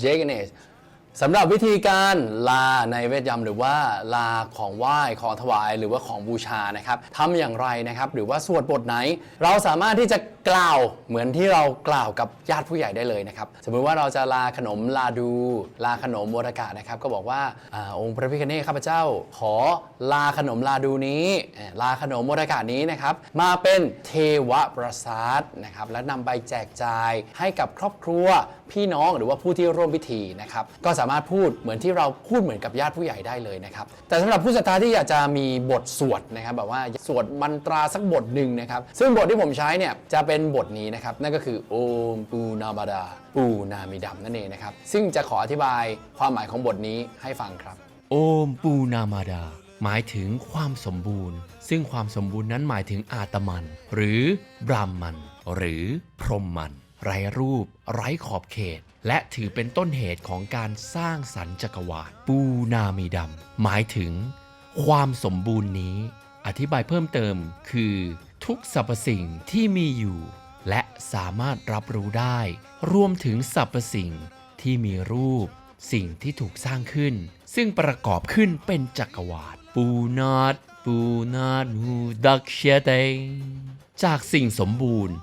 เจเกเน สำหรับวิธีการลาในเวทยำหรือว่าลาของไหว้ของถวายหรือว่าของบูชานะครับทำอย่างไรนะครับหรือว่าสวดบทไหน เราสามารถที่จะกล่าวเหมือนที่เรากล่าวกับญาติผู้ใหญ่ได้เลยนะครับสมมุติว่าเราจะลาขนมลาดู ลาขนมโมรกะนะครับ ก็บอกว่าอาองค์พระพิฆเนศข้าพเจ้า ขอลาขนมลาดูนี้ ลาขนมโมรกะนี้นะครับมาเป็นเทวประสาทนะครับและนำไปแจกจ่ายให้กับครอบครัวพี่น้องหรือว่าผู้ที่ร่วมพิธีนะครับก็สามารถพูดเหมือนที่เราพูดเหมือนกับญาติผู้ใหญ่ได้เลยนะครับ แต่สำหรับผู้ศรัทธาที่อยากจะมีบทสวดนะครับแบบว่าสวดมันตราสักบทหนึ่งนะครับ ซึ่งบทที่ผมใช้เนี่ยจะเป็นบทนี้นะครับ นั่นก็คือโอมปูนาบดา ปูนามิดัมนั่นเองนะครับ ซึ่งจะขออธิบายความหมายของบทนี้ให้ฟังครับ โอมปูนามาดา หมายถึงความสมบูรณ์ ซึ่งความสมบูรณ์นั้นหมายถึงอาตมัน หรือ บรามมัน หรือพรหมมัน ไร้รูป ไร้ขอบเขต และถือเป็นต้นเหตุของการสร้างสรรค์จักรวาลปูนามีดำหมายถึง ความสมบูรณ์นี้ อธิบายเพิ่มเติมคือ ทุกสรรพสิ่งที่มีอยู่ และสามารถรับรู้ได้ รวมถึงสรรพสิ่งที่มีรูป สิ่งที่ถูกสร้างขึ้น ซึ่งประกอบขึ้นเป็นจักรวาลปูนาดปูนาดฮูดักเชเตจากสิ่งสมบูรณ์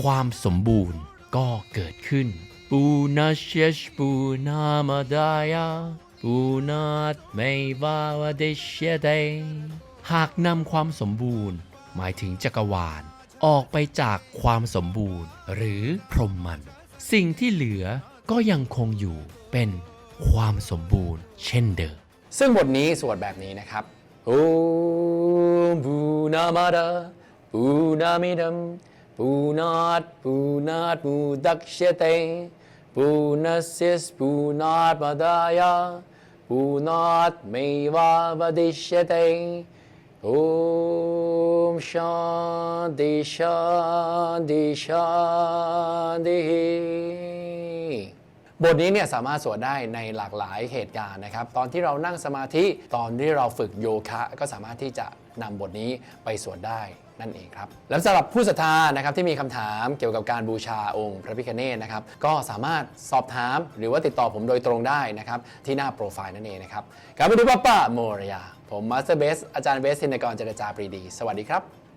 ความสมบูรณ์ ก็เกิดขึ้นปูนาเชชปูนามาดายาปูนาดไม่วาวเดเชเตหากนำความสมบูรณ์ หมายถึงจักรวาล ออกไปจากความสมบูรณ์ หรือพรหมมัน สิ่งที่เหลือก็ยังคงอยู่เป็นความสมบูรณ์ เช่นเดิม ซึ่งบทนี้สวดแบบนี้นะครับโอมปูนามาดาปูนามิดัม पूनात् पूनात् मुदक्ष्यते। पूनस्य स्पूनात्मदाय पूनात्मैवावदिश्यते ॐ शादिशा दिश दे บทนี้เนี่ยสามารถสวดได้ในหลากหลายเหตุการณ์นะครับ ตอนที่เรานั่งสมาธิตอนที่เราฝึกโยคะก็สามารถที่จะนำบทนี้ไปสวดได้นั่นเองครับ แล้วสำหรับผู้ศรัทธานะครับที่มีคำถามเกี่ยวกับการบูชาองค์พระพิฆเนศนะครับก็สามารถสอบถามหรือว่าติดต่อผมโดยตรงได้นะครับที่หน้าโปรไฟล์นั่นเองนะครับครับวันนี้ป้าป้าโมรยา ผมมาสเตอร์เบสอาจารย์เบสธินกรเจรจาปรีดี สวัสดีครับ